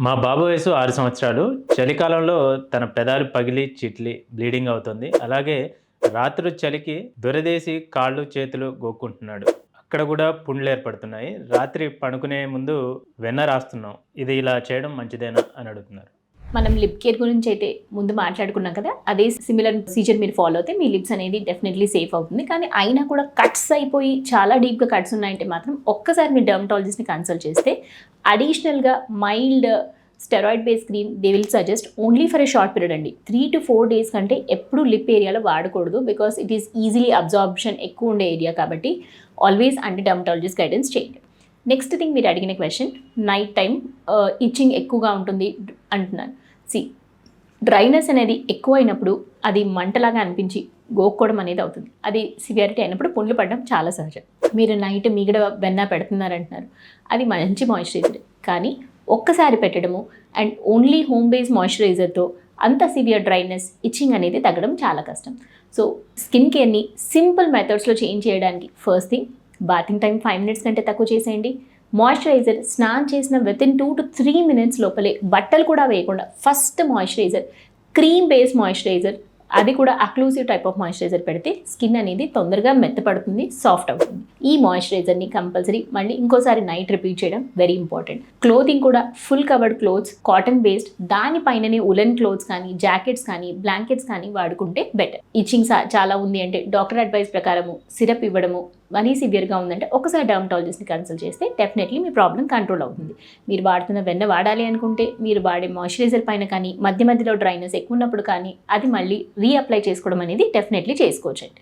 మా బాబు వయసు ఆరు సంవత్సరాలు. చలికాలంలో తన పెదాలు పగిలి చిట్లి బ్లీడింగ్ అవుతుంది. అలాగే రాత్రి చలికి దొరదేసి కాళ్ళు చేతులు గోక్కుంటున్నాడు. అక్కడ కూడా పుండ్లు ఏర్పడుతున్నాయి. రాత్రి పడుకునే ముందు వెన్న రాస్తున్నాం. ఇది ఇలా చేయడం మంచిదేనా అని అడుగుతున్నారు. మనం లిప్ కేర్ గురించి అయితే ముందు మాట్లాడుకున్నాం కదా అదే సిమిలర్ ప్రొసీజర్ మీరు ఫాలో అయితే మీ లిప్స్ అనేది డెఫినెట్లీ సేఫ్ అవుతుంది. కానీ అయినా కూడా కట్స్ అయిపోయి చాలా డీప్గా కట్స్ ఉన్నాయంటే మాత్రం ఒక్కసారి మీ డర్మటాలజిస్ట్ని కన్సల్ట్ చేస్తే అడిషనల్గా mild steroid base cream they will suggest only for a short period అండి. త్రీ టు ఫోర్ డేస్ కంటే ఎప్పుడు లిప్ ఏరియాలో వాడకూడదు because it is easily absorption ఎక్కువ ఉండే ఏరియా కాబట్టి ఆల్వేస్ అంటి డర్మటాలజిస్ట్ గైడెన్స్ చేయండి. నెక్స్ట్ థింగ్ మీరు అడిగిన క్వశ్చన్ నైట్ టైం ఇచ్చింగ్ ఎక్కువగా ఉంటుంది అంటున్నాను. సి డ్రైనెస్ అనేది ఎక్కువ అయినప్పుడు అది మంటలాగా అనిపించి గోక్కోవడం అనేది అవుతుంది. అది సివియారిటీ అయినప్పుడు పుండ్లు పడడం చాలా సహజం. మీరు నైట్ మిగడ వెన్న పెడుతున్నారంటున్నారు. అది మంచి మాయిశ్చరైజర్. కానీ ఒక్కసారి పెట్టడము అండ్ ఓన్లీ హోమ్ బేస్ మాయిశ్చరైజర్తో అంత సివియర్ డ్రైనెస్ ఇచ్చింగ్ అనేది తగ్గడం చాలా కష్టం. సో స్కిన్ కేర్ని సింపుల్ మెథడ్స్లో చేంజ్ చేయడానికి first thing bathing time five minutes కంటే తక్కువ చేసేయండి. మాయిశ్చరైజర్ స్నాన్ చేసిన within two to three minutes లోపలే బట్టలు కూడా వేయకుండా first moisturiser cream base moisturiser అది కూడా అక్లూసివ్ టైప్ ఆఫ్ మాయిశ్చరైజర్ పెడితే స్కిన్ అనేది తొందరగా మెత్తపడుతుంది సాఫ్ట్ అవుతుంది. ఈ మాయిశ్చరైజర్ని కంపల్సరీ మళ్ళీ ఇంకోసారి నైట్ రిపీట్ చేయడం వెరీ ఇంపార్టెంట్ క్లోతింగ్ కూడా full covered clothes cotton based దానిపైననే woollen clothes కానీ జాకెట్స్ కానీ బ్లాంకెట్స్ కానీ వాడుకుంటే బెటర్ ఇచ్చింగ్ చాలా ఉంది అంటే డాక్టర్ అడ్వైస్ ప్రకారము సిరప్ ఇవ్వడము మనీ సివియర్గా ఉందంటే ఒకసారి డర్మటాలజిస్ట్ని కన్సల్ట్ చేస్తే డెఫినెట్లీ మీ ప్రాబ్లం కంట్రోల్ అవుతుంది. మీరు వాడుతున్న వెన్న వాడాలి అనుకుంటే మీరు వాడే మాయిశ్చరైజర్ పైన కానీ మధ్య మధ్యలో డ్రైనెస్ ఎక్కువ ఉన్నప్పుడు కానీ అది మళ్ళీ రీఅప్లై చేసుకోవడం అనేది డెఫినెట్లీ చేసుకోవచ్చండి.